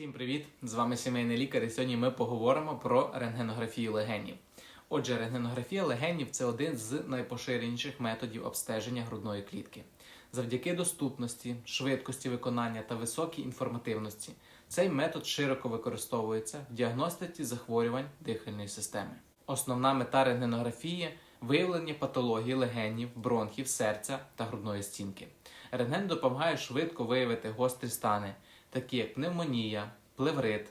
Всім привіт! З вами сімейний лікар. І сьогодні ми поговоримо про рентгенографію легенів. Отже, рентгенографія легенів це один з найпоширеніших методів обстеження грудної клітки. Завдяки доступності, швидкості виконання та високій інформативності цей метод широко використовується в діагностиці захворювань дихальної системи. Основна мета рентгенографії виявлення патології легенів, бронхів, серця та грудної стінки. Рентген допомагає швидко виявити гострі стани, такі як пневмонія, плеврит,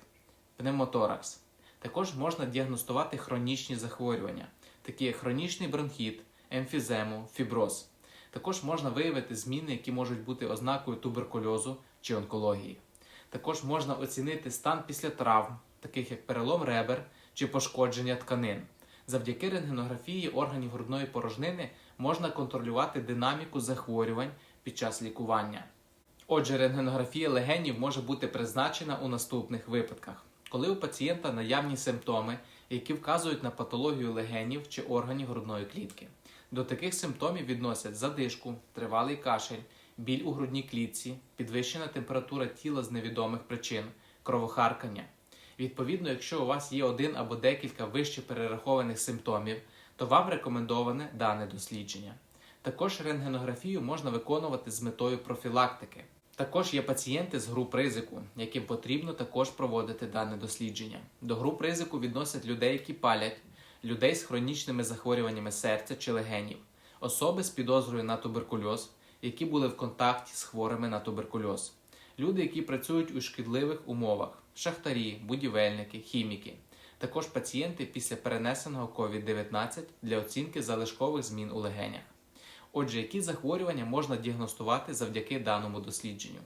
пневмоторакс. Також можна діагностувати хронічні захворювання, такі як хронічний бронхіт, емфізему, фіброз. Також можна виявити зміни, які можуть бути ознакою туберкульозу чи онкології. Також можна оцінити стан після травм, таких як перелом ребер чи пошкодження тканин. Завдяки рентгенографії органів грудної порожнини можна контролювати динаміку захворювань під час лікування. Отже, рентгенографія легенів може бути призначена у наступних випадках, коли у пацієнта наявні симптоми, які вказують на патологію легенів чи органів грудної клітки. До таких симптомів відносять задишку, тривалий кашель, біль у грудній клітці, підвищена температура тіла з невідомих причин, кровохаркання. Відповідно, якщо у вас є один або декілька вище перерахованих симптомів, то вам рекомендоване дане дослідження. Також рентгенографію можна виконувати з метою профілактики. Також є пацієнти з груп ризику, яким потрібно також проводити дане дослідження. До груп ризику відносять людей, які палять, людей з хронічними захворюваннями серця чи легенів, особи з підозрою на туберкульоз, які були в контакті з хворими на туберкульоз, люди, які працюють у шкідливих умовах, шахтарі, будівельники, хіміки. Також пацієнти після перенесеного COVID-19 для оцінки залишкових змін у легенях. Отже, які захворювання можна діагностувати завдяки даному дослідженню?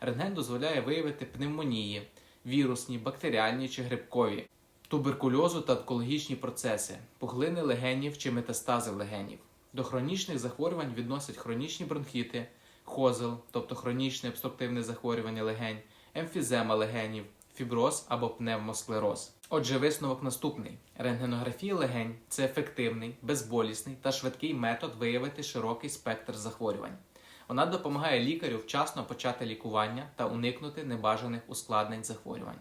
Рентген дозволяє виявити пневмонії, вірусні, бактеріальні чи грибкові, туберкульозу та онкологічні процеси, пуглини легенів чи метастази легенів. До хронічних захворювань відносять хронічні бронхіти, хозел, тобто хронічне обструктивне захворювання легень, емфізема легенів, фіброз або пневмосклероз. Отже, висновок наступний: рентгенографія легень це ефективний, безболісний та швидкий метод виявити широкий спектр захворювань. Вона допомагає лікарю вчасно почати лікування та уникнути небажаних ускладнень захворювань.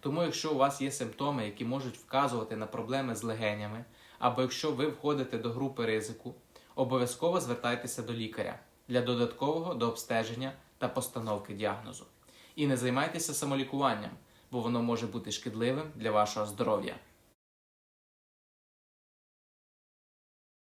Тому, якщо у вас є симптоми, які можуть вказувати на проблеми з легенями, або якщо ви входите до групи ризику, обов'язково звертайтеся до лікаря для додаткового дообстеження та постановки діагнозу. І не займайтеся самолікуванням, бо воно може бути шкідливим для вашого здоров'я.